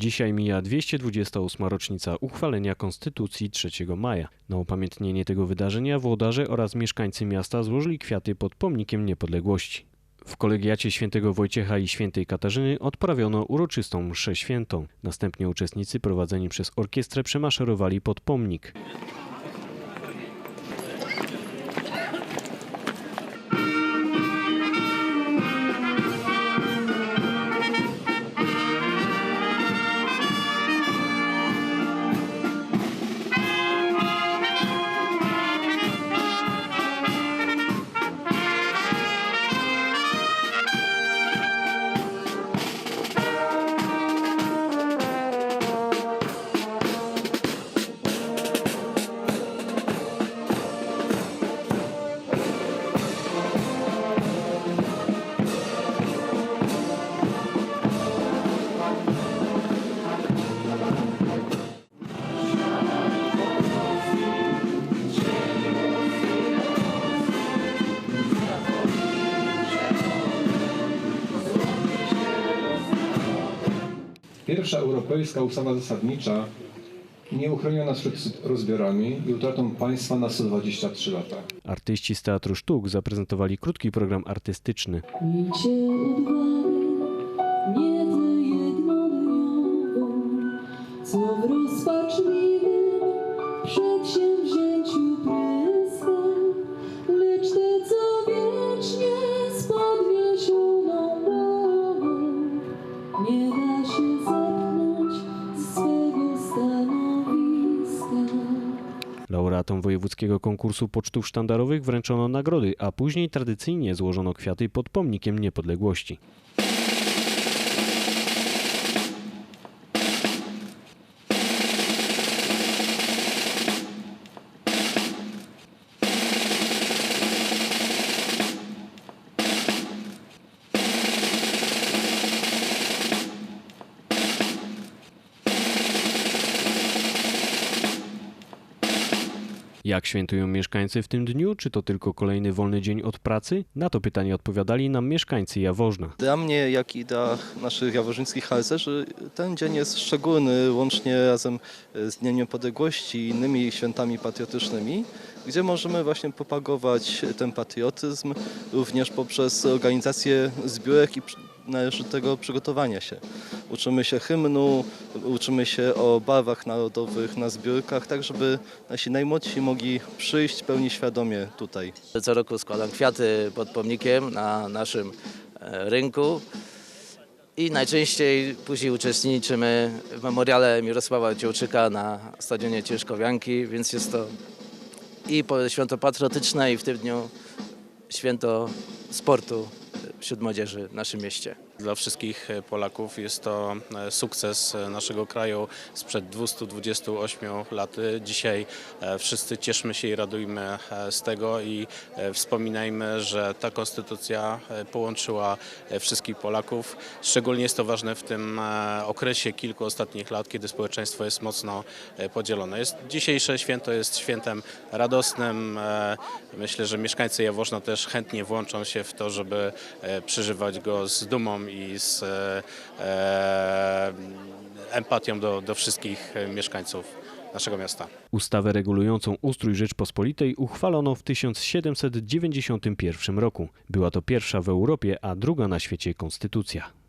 Dzisiaj mija 228. rocznica uchwalenia Konstytucji 3 maja. Na upamiętnienie tego wydarzenia włodarze oraz mieszkańcy miasta złożyli kwiaty pod pomnikiem niepodległości. W kolegiacie świętego Wojciecha i świętej Katarzyny odprawiono uroczystą mszę świętą. Następnie uczestnicy prowadzeni przez orkiestrę przemaszerowali pod pomnik. Pierwsza europejska ustawa zasadnicza nie uchroniła nas przed rozbiorami i utratą państwa na 123 lata. Artyści z Teatru Sztuk zaprezentowali krótki program artystyczny. Miejcie Laureatom wojewódzkiego konkursu pocztów sztandarowych wręczono nagrody, a później tradycyjnie złożono kwiaty pod pomnikiem niepodległości. Jak świętują mieszkańcy w tym dniu? Czy to tylko kolejny wolny dzień od pracy? Na to pytanie odpowiadali nam mieszkańcy Jaworzna. Dla mnie, jak i dla naszych jaworzyńskich harcerzy, ten dzień jest szczególny, łącznie razem z Dniem Niepodległości i innymi świętami patriotycznymi, gdzie możemy właśnie propagować ten patriotyzm również poprzez organizację zbiórek i przy- należytego przygotowania się. Uczymy się hymnu, uczymy się o barwach narodowych na zbiórkach, tak żeby nasi najmłodsi mogli przyjść pełni świadomie tutaj. Co roku składam kwiaty pod pomnikiem na naszym e, rynku i najczęściej później uczestniczymy w memoriale Mirosława Ciołczyka na stadionie Ciężkowianki, więc jest to i święto patriotyczne i w tym dniu święto sportu wśród młodzieży w naszym mieście. Dla wszystkich e, Polaków jest to e, sukces e, naszego kraju sprzed 228 lat. Dzisiaj wszyscy cieszmy się i radujmy z tego i wspominajmy, że ta konstytucja połączyła wszystkich Polaków. Szczególnie jest to ważne w tym okresie kilku ostatnich lat, kiedy społeczeństwo jest mocno podzielone. Jest, dzisiejsze święto jest świętem radosnym. Myślę, że mieszkańcy Jaworzna też chętnie włączą się w to, żeby przeżywać go z dumą i z e, e, empatią do, do wszystkich mieszkańców naszego miasta. Ustawę regulującą ustrój Rzeczpospolitej uchwalono w 1791 roku. Była to pierwsza w Europie, a druga na świecie konstytucja.